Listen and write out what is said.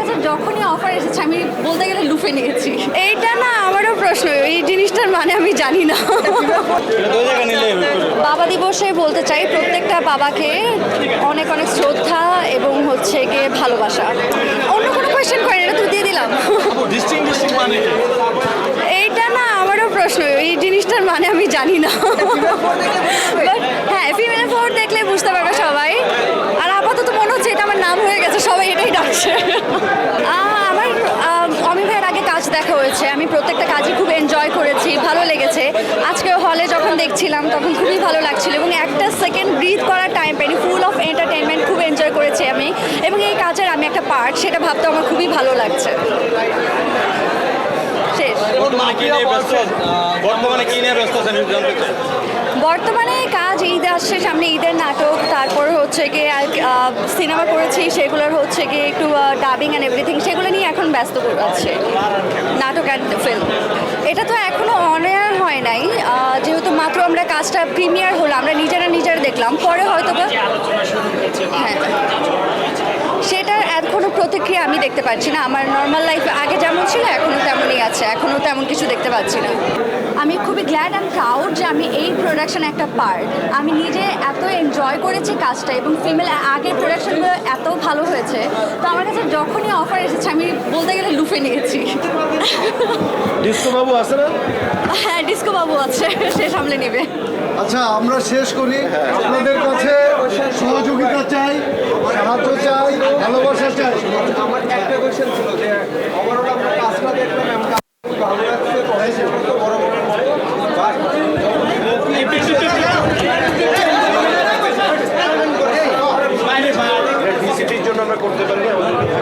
কাছে যখনই অফার এসেছে আমি বলতে গেলে লুফে নিয়েছি। এইটা না আমারও প্রশ্ন এই জিনিসটার মানে আমি জানি না। বাবা দিবসে বলতে চাই প্রত্যেকটা বাবাকে অনেক অনেক শ্রদ্ধা এবং হচ্ছে গিয়ে ভালোবাসা। অন্য কোনো কোয়েশ্চেন করেন এটা তো দিয়ে দিলাম? এইটা না আমারও প্রশ্ন এই জিনিসটার মানে আমি জানি না। হ্যাঁ ফিমেল ফোর দেখলে বুঝতে পারবে সবাই আর আপাতত মনে হচ্ছে এটা আমার নাম হয়ে গেছে সবাই এটাই ডাকছে আহ, আমার আহ, অমি ভাইয়ের আগে কাজ দেখা হয়েছে। আমি প্রত্যেকটা কাজই খুব এনজয় করেছি ভালো লেগেছে। আজকে হলে যখন দেখছিলাম তখন খুবই ভালো লাগছিল এবং একটা সেকেন্ড ব্রিথ করার টাইম পাইনি ফুল অফ এন্টারটেনমেন্ট খুব এনজয় করেছি আমি। এবং এই কাজের আমি একটা পার্ট সেটা ভাবতে আমার খুবই ভালো লাগছে। শেষ। বর্তমানে কি নিয়ে ব্যস্ত আছেন? বর্তমানে কাজ ঈদ আসছে, সামনে ঈদের নাটক, তারপর হচ্ছে গিয়ে সিনেমা করেছি, সেগুলোর হচ্ছে গিয়ে একটু ডাবিং অ্যান্ড এভরিথিং সেগুলো নিয়ে এখন ব্যস্ত আছে নাটক অ্যান্ড ফিল্ম এটা তো এখনও অনেয়ার হয় নাই। যেহেতু মাত্র আমরা কাজটা প্রিমিয়ার হলো, আমরা নিজেরা নিজেরা দেখলাম। পরে হয়তো বা হ্যাঁ। সেটার এখনও প্রতিক্রিয়া আমি দেখতে পাচ্ছি না। আমার নর্মাল লাইফ আগে যেমন ছিল এখনও তেমনই আছে। এখনও তেমন কিছু দেখতে পাচ্ছি না। আমি খুবই গ্ল্যাড অ্যান্ড প্রাউড যে আমি এই প্রোডাকশন একটা পার্ট আমি নিজে এত এনজয় করেছি কাজটা এবং ফিমেল আগের প্রোডাকশনগুলো এত ভালো হয়েছে। তো আমার কাছে যখনই অফার এসেছে আমি বলতে গেলে লুফে নিয়েছি। ডিস্কোবাবু আছে না? হ্যাঁ ডিস্কোবাবু আছে সে সামলে নেবে। আচ্ছা আমরা শেষ করি। আপনাদের কাছে সহযোগিতা চাই সাহায্য চাই ভালোবাসা চাই। আমার একটা কোয়েশ্চেন ছিল যে ওভারঅল কাজটা দেখলাম ভালো লাগছে